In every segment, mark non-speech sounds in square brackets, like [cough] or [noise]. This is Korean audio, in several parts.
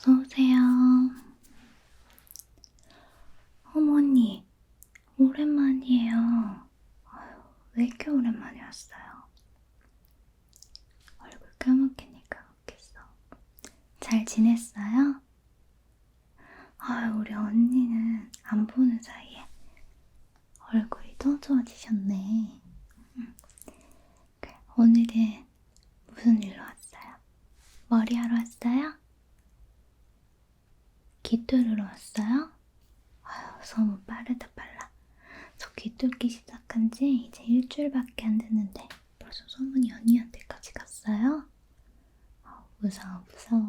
어서오세요. 어머니, 오랜만이에요. 왜 이렇게 오랜만에 왔어요? 얼굴 까먹기니까 웃겠어. 잘 지냈어요? 아유, 우리 언니는 안 보는 사이에 얼굴이 더 좋아지셨네. 오늘은 무슨 일로 왔어요? 머리 하러 왔어요? 귀뚫으러 왔어요? 아유, 소문 빠르다 빨라. 저 귀뚫기 시작한 지 이제 일주일밖에 안 됐는데 벌써 소문이 언니한테까지 갔어요? 아, 무서워, 무서워.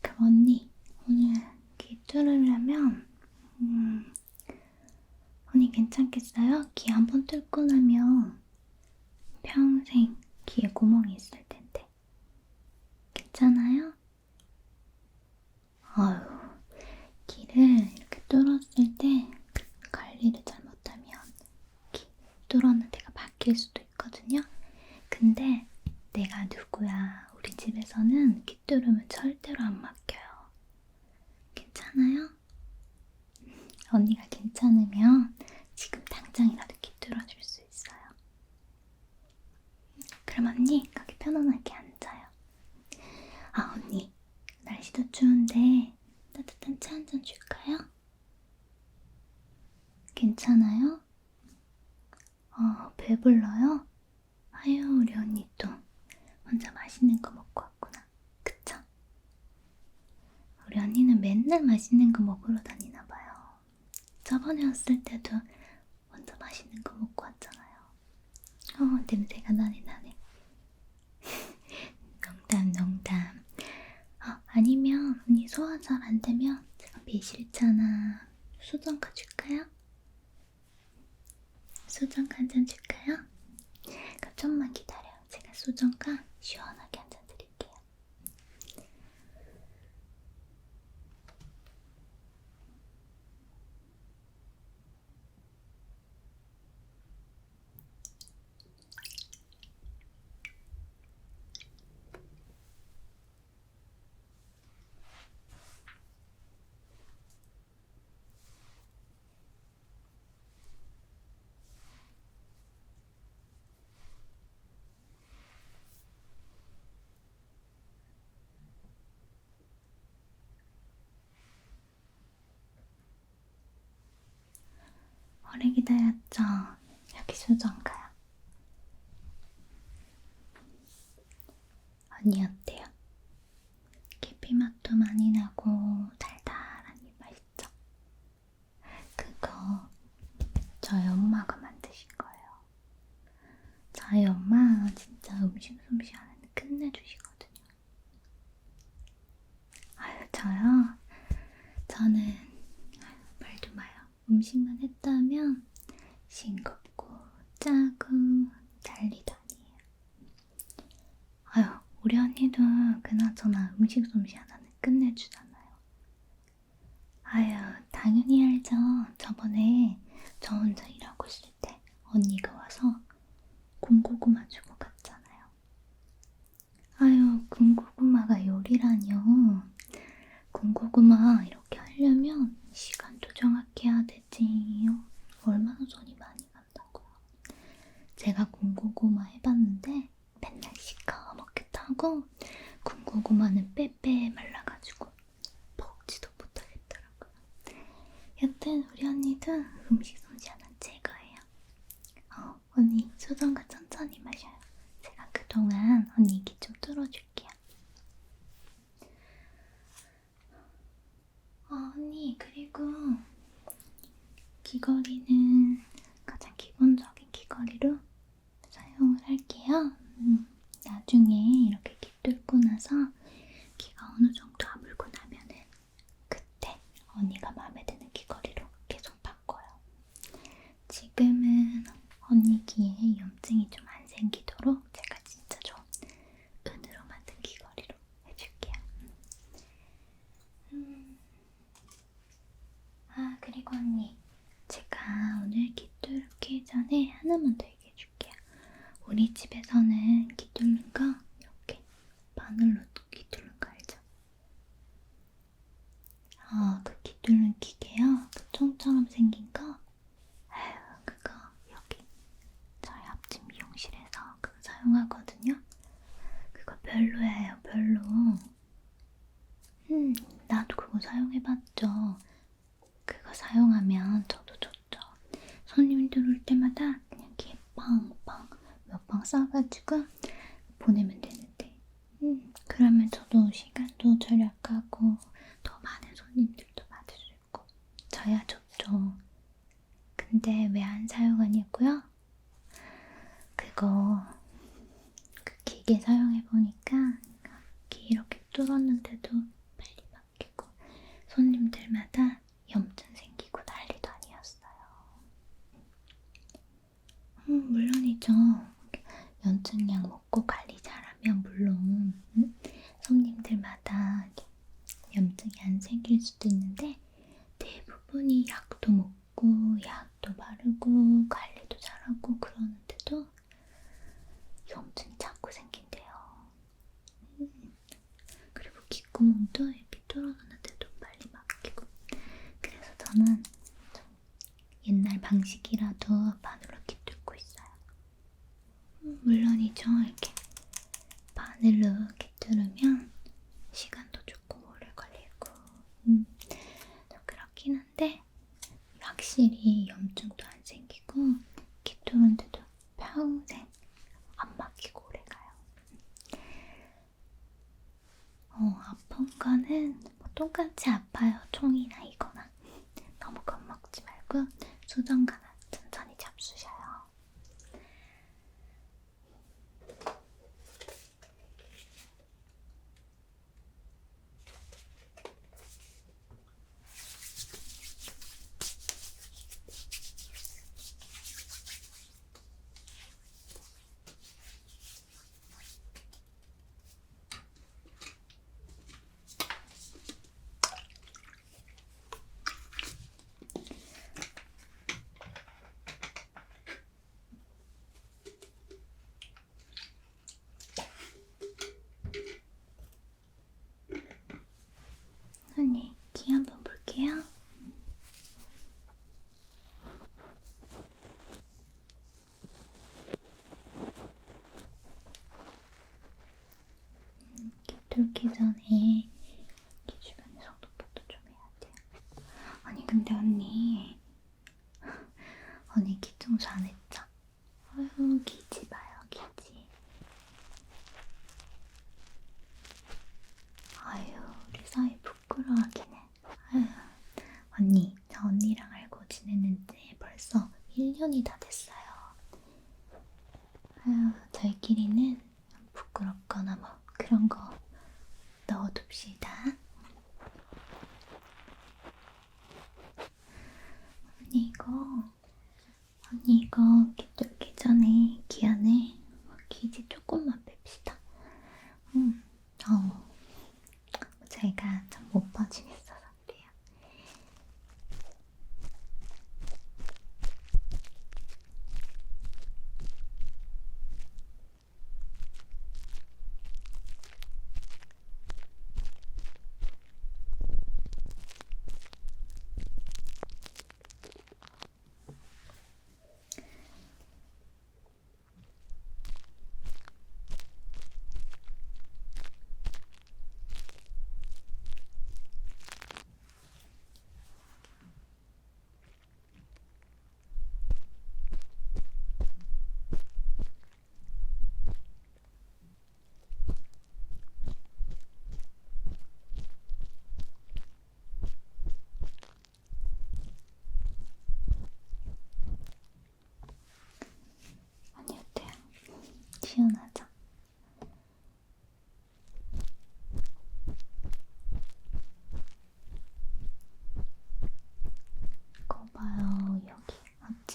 그럼 언니, 오늘 귀 뚫으려면, 음, 언니 괜찮겠어요? 귀 한 번 뚫고 나면 평생 귀에 구멍이 있을 텐데. 괜찮아요? 아유, 귀를 이렇게 뚫었을 때 관리를 잘못하면 귀 뚫었는 데가 바뀔 수도 있거든요. 근데 내가 누구야? 우리 집에서는 귀 뚫으면 절대로 안 맡겨요. 괜찮아요? 언니가 괜찮으면 지금 당장이라도 귀 뚫어줄 수 있어요. 그럼 언니 거기 편안하게 앉아요. 아 언니 날씨도 추운데 따뜻한 차 한 잔 줄까요? 괜찮아요? 어, 배불러요? 아유, 우리 언니 또 혼자 맛있는 거 먹고 왔구나. 그쵸? 우리 언니는 맨날 맛있는 거 먹으러 다니나 봐요. 저번에 왔을 때도 혼자 맛있는 거 먹고 왔잖아요. 어, 냄새가 나네, 나네. [laughs] 농담, 농담. 어, 아니면 언니 소화 잘 안 되면 제가 비실차나 수정 가 줄까요? 수정가 한잔 줄까요? 그럼 좀만 기다려요. 제가 수정가 시원하게 한 잔 드릴게요. 오래 기다렸죠? 여기 수정가요. 언니 어때요? 계피 맛도 많이 나고 달달하니 맛있죠? 그거 저희 엄마가 만드신 거예요. 저희 엄마 진짜 음식 솜씨 하나는 끝내주시거든요. 아유 저요? 저는. 음식만 했다면 싱겁고 짜고 난리다니에요. 아유, 우리 언니도 그나저나 음식 솜씨 하나는 끝내주잖아요. 아유, 당연히 알죠. 저번에 저 혼자 일하고 있을 때 언니가 와서 군고구마 주고 갔잖아요. 아유, 군고구마가 요리라뇨. 군고구마 이렇게 하려면 시간도 정확히 해야 되지요. 얼마나 손이 많이 간다고요. 제가 군고구마 해봤는데 맨날 시커멓게 타고 군고구마는 빼빼 말라가지고 먹지도 못하겠더라고요. 여튼 우리 언니도 음식 솜씨 하나 제거해요. 어, 언니 수정과 천천히 마셔요. 제가 그동안 언니 귀좀 뚫어줄게요. 어, 언니, 그리고 귀걸이는 사람처럼 생긴 연증약 먹고 이거는 뭐 똥같이 아파요. 총이나 이거나. 너무 겁먹지 말고 수정간 Yeah. 충분히 다 됐어요. 아유, 저희끼리는 부끄럽거나 뭐 그런 거 넣어둡시다. 언니 이거, 언니 이거 기기 전에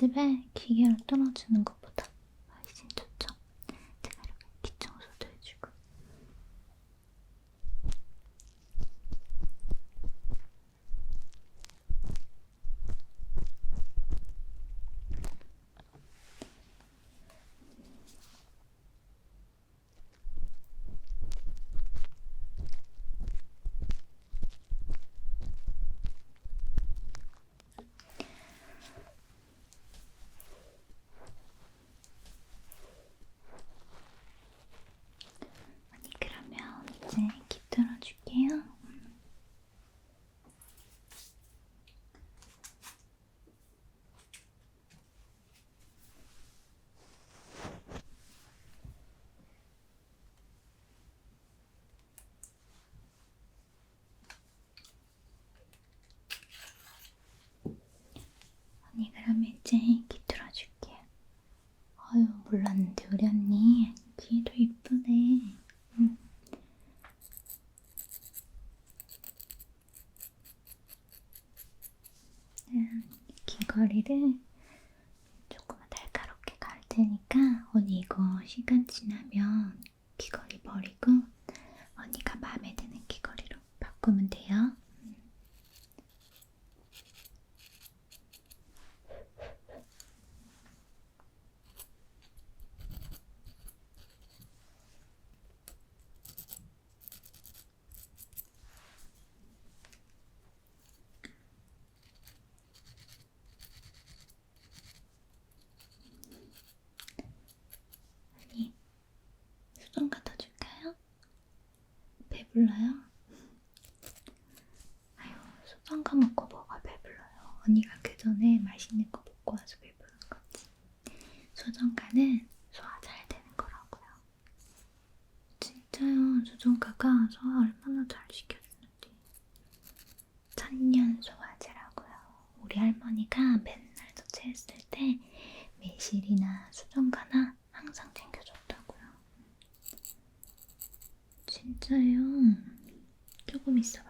집에 기계를 떨어지는 것 이제 귀 뚫어줄게. 아유, 몰랐는데 우리 언니 귀도 이쁘네. 응. 귀걸이를 조금 날카롭게 갈 테니까 언니 이거 시간 지나면 귀걸이 버리고 우리 할머니가 맨날 저체했을 때 매실이나 수정가나 항상 챙겨줬다고요. 진짜요? 조금 있어봐.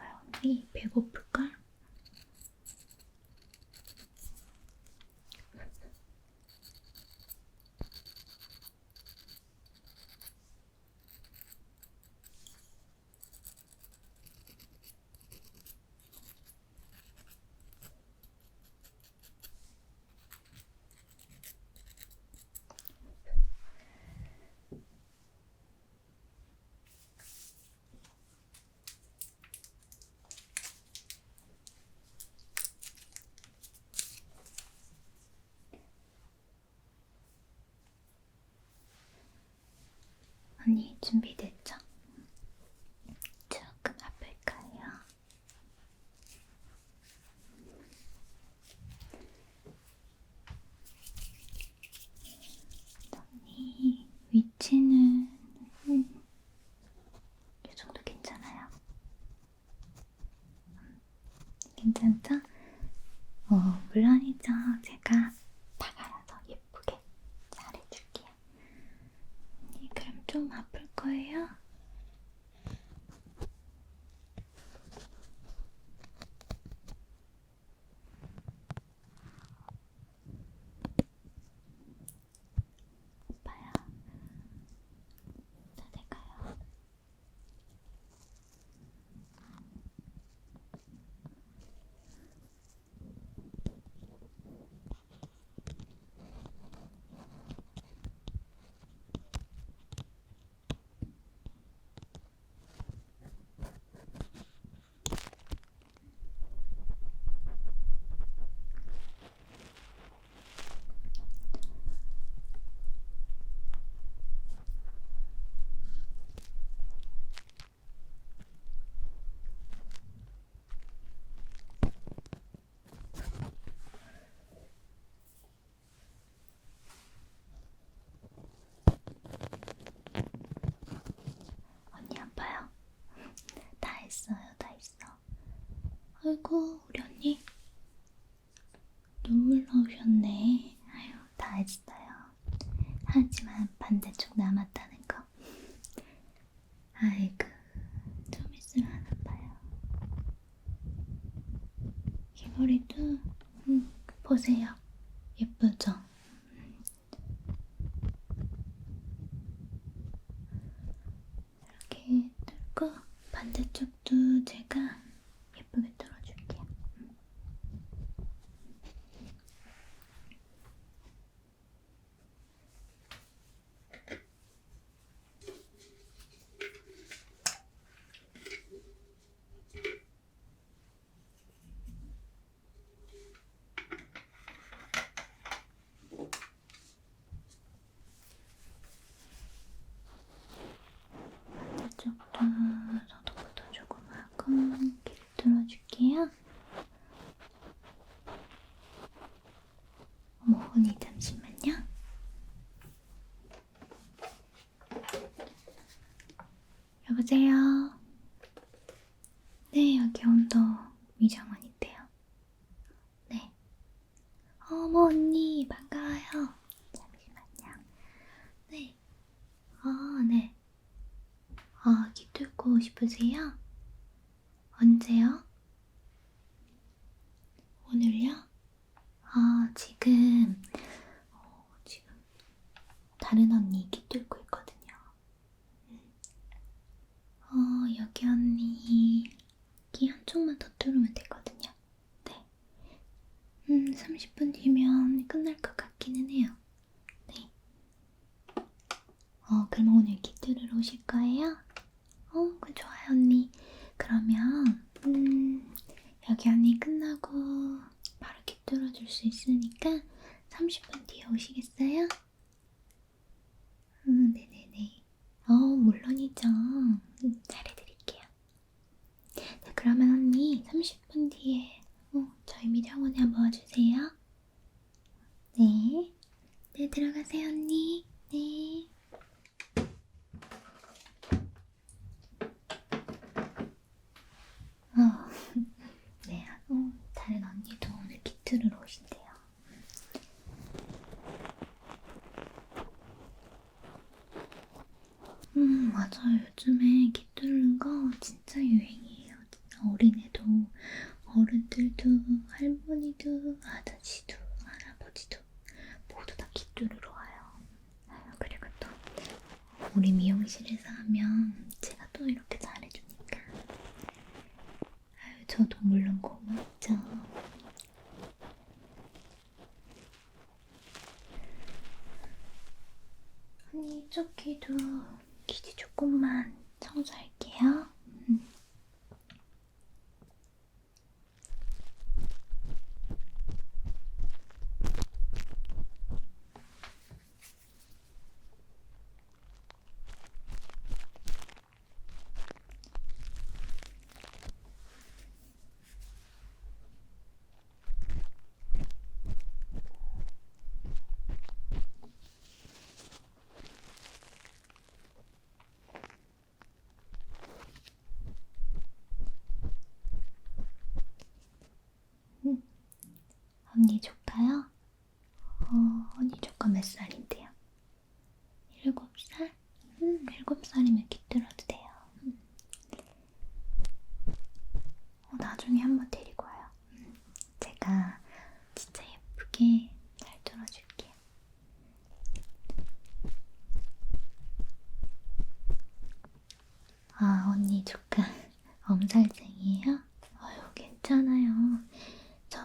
많이 준비됐죠? 아이고 우리 언니 눈물 나오셨네. 아유 다 했어요. 하지만 반대쪽 남았다 Mm -hmm. 싶으세요? 오늘요? 아, 지금, 어, 지금, 다른 언니 귀 뚫고 있거든요. 어, 여기 언니, 귀 한쪽만 더 뚫으면 되거든요. 네. 음, 30분 뒤면 끝날 것 같기는 해요. 네. 어, 그럼 오늘 귀 뚫으러 오실 거예요? 어, 그 좋아요, 언니. 그러면, 음, 여기 언니 끝나고 바로 귀 뚫어줄 수 있으니까 30분 뒤에 오시겠어요? 음, 네네네. 어, 물론이죠. 음, 잘해드릴게요. 네, 그러면 언니 30분 뒤에 어, 저희 미장원에 한번 와주세요. 네. 네, 들어가세요, 언니. 네. 어, 네, 어, 다른 언니도 기트를 오신대요. 음, 맞아요. 요즘에 기 뚫는 거 진짜 유행이에요. 어린애도, 어른들도, 아저씨도, 할아버지도 모두 다 기 뚫으러 와요. 아유, 그리고 또 우리 미용실에서 하면 제가 또 이렇게 잘해주니까 아유, 저도 물론 고맙죠. 언니 이쪽 귀도 귀지 조금만 청소할게요. 음. 언니 조카요? 어, 언니 조카 몇 살인데요? 일곱 살? 음, 일곱 살이면 깃들어도 돼요. 음. 어, 나중에 한번 데리고 와요. 음, 제가 진짜 예쁘게 잘 들어줄게요. 아, 언니 조카 [laughs] 엄살쟁이에요?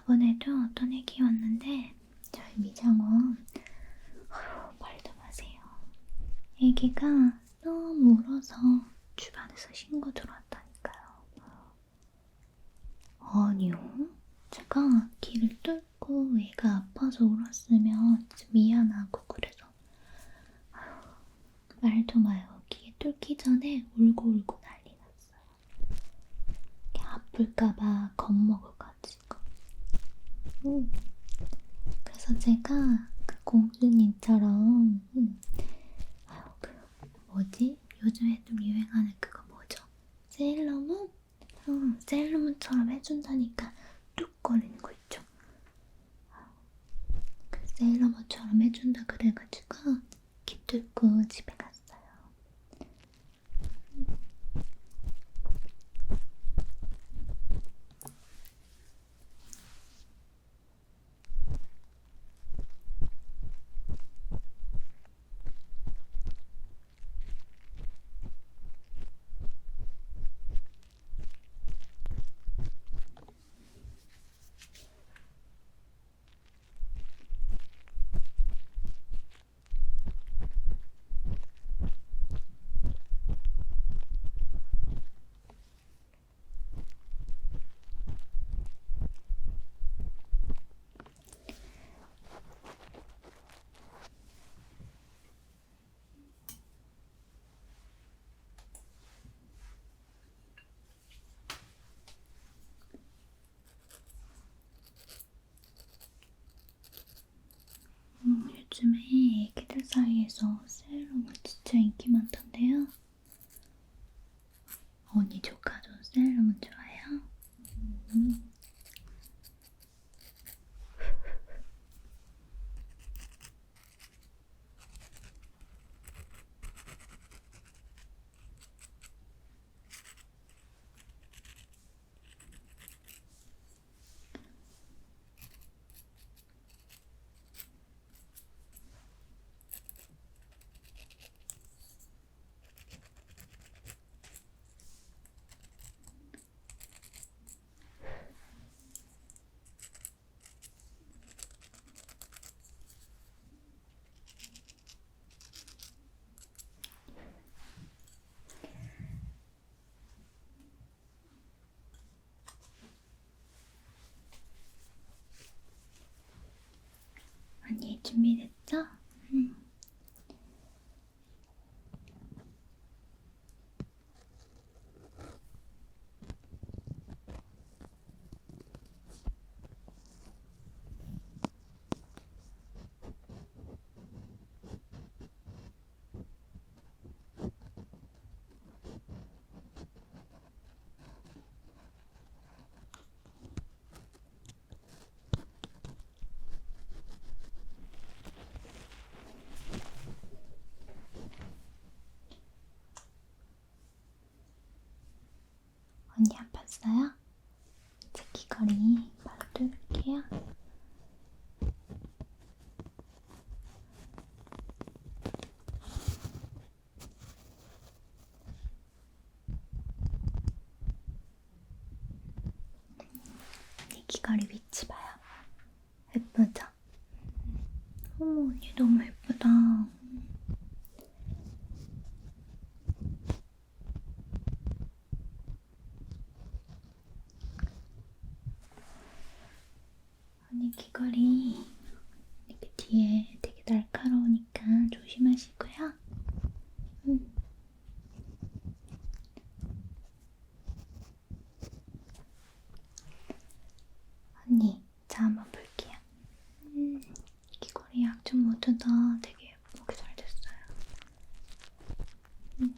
저번에도 어떤 애기 왔는데 저희 미장원 아유, 말도 마세요. 애기가 너무 울어서 주변에서 신고 들어왔다니까요. 아니요. 제가 귀를 뚫고 애가 아파서 울었으면 좀 미안하고 그래서 아유, 말도 마요. 귀에 뚫기 전에 울고 울고 난리 났어요. 아플까봐 겁먹어가지고. 음. 그래서 제가 그 공주님처럼 음. 아유 그 뭐지? 요즘에 좀 유행하는 그거 뭐죠? 세일러문? 어, 세일러문처럼 해준다니까 뚝거리는 거 있죠? 그 세일러문처럼 해준다 그래가지고 기 뚫고 집에 갔어 요. 음, 요즘에 애기들 사이에서 셀럽은 진짜 인기 많던데요. に決め 언니 아팠어요? 제 귀걸이 바로 뚫을게요. 언니 귀걸이 위치 봐요. 예쁘죠? 어머 언니 너무 예쁘다. 언니 귀걸이 이렇게 뒤에 되게 날카로우니까 조심하시고요. 음. 언니, 자 한번 볼게요. 음, 귀걸이 약점 모 두다 되게 예쁘게 잘 됐어요. 음,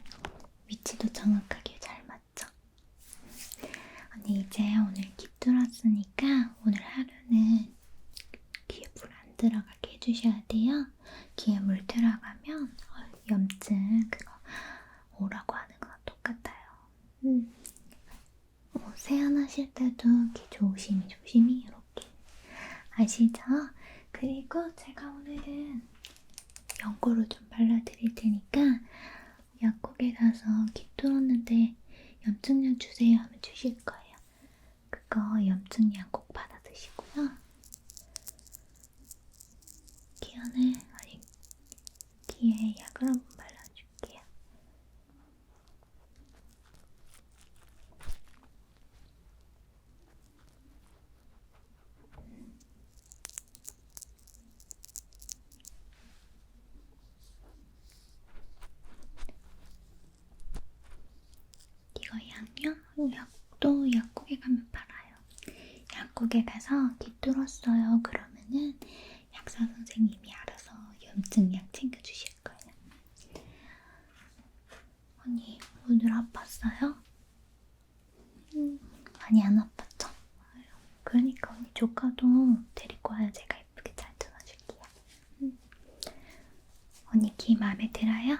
위치도 정확하게 잘 맞죠? 언니 이제 오늘 기 뚫었으니까 오늘 하루는 귀에 물 안 들어가게 해주셔야 돼요. 귀에 물 들어가면 어, 염증 그거 오라고 하는 거랑 똑같아요. 음. 어, 세안하실 때도 귀 조심히 조심히 이렇게 아시죠? 그리고 제가 오늘은 연고를 좀 발라드릴 테니까 약국에 가서 귀 뚫었는데 염증약 주세요 하면 주실 거예요. 그거 염증약 꼭 받아 드시고요. 귀 안에 아니 귀에 약을 한번 발라줄게요. 이거 양요? 약도 약국에 가면 팔아요. 약국에 가서 귀 뚫었어요. 그러면은 약사 선생님이 알아서 염증 약 챙겨주실 거예요. 언니 오늘 아팠어요? 음, 많이 안 아팠죠? 그러니까 언니 조카도 데리고 와요. 제가 예쁘게 잘 뚫어줄게요. 음. 언니 귀 마음에 들어요?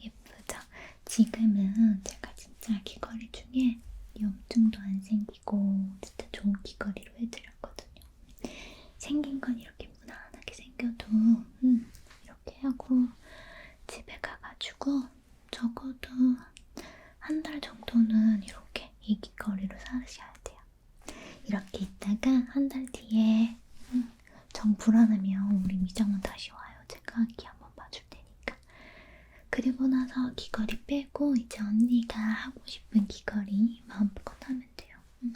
예쁘죠? 지금은 제가 진짜 귀걸이 중에 염증도 안 생기고 진짜 좋은 귀걸이로 해드렸거든요. 생긴 건 이렇게 무난하게 생겨도 음, 이렇게 하고 집에 가가지고 적어도 한달 정도는 이렇게 이 귀걸이로 사셔야 돼요. 이렇게 있다가 한 달 뒤에 음, 정 불안하면 우리 미장원 다시 와요. 제가 테니까. 그리고 나서 귀걸이 빼고 이제 언니가 하고 싶은 귀걸이 마음껏 하면 돼요. 음.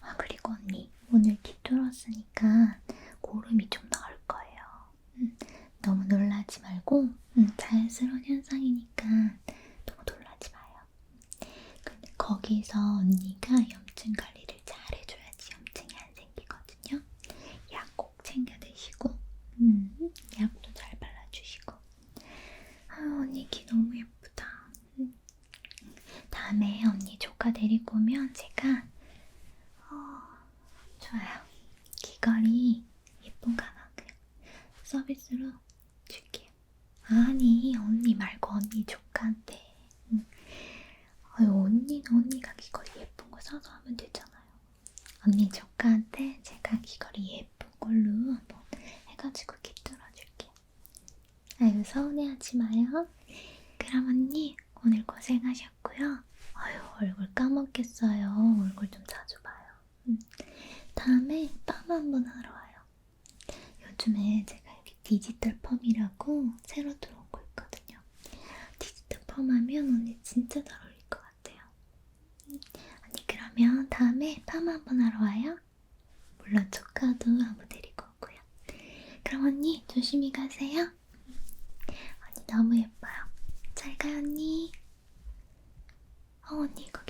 아 그리고 언니 오늘 귀 뚫었으니까 고름이 좀 나올 거예요. 음. 너무 놀라지 말고 음, 자연스러운 현상이니까 너무 놀라지 마요. 근데 거기서 언니가 염증 관리를 잘 해줘야지 염증이 안 생기거든요. 약 꼭 챙겨 드시고 음, 약도 잘 발라주시고 아 언니 귀 너무 예쁘다. 음. 다음에 언니 조카 데리고 오면 제가 어, 좋아요. 귀걸이 예쁜 가방 그냥 서비스로 줄게요. 아니 언니 말고 언니 조카한테. 응. 아유 언니는 언니가 귀걸이 예쁜 거 사서 하면 되잖아요. 언니 조카한테 제가 귀걸이 예쁜 걸로 한번 해가지고 귀 뚫어줄게요. 아유 서운해하지 마요. 그럼 언니 오늘 고생하셨고요. 아유 얼굴 까먹겠어요. 얼굴 좀 자주 봐요. 음. 다음에 팜 한번 하러 와요. 요즘에 제가 여기 디지털 펌이라고 새로 들어온 거 있거든요. 디지털 펌 하면 언니 진짜 잘 어울릴 것 같아요. 음. 언니 그러면 다음에 팜 한번 하러 와요. 물론 조카도 한번 데리고 오고요. 그럼 언니 조심히 가세요. 언니 너무 예뻐요. 잘 가요, 언니. 어, 언니 이거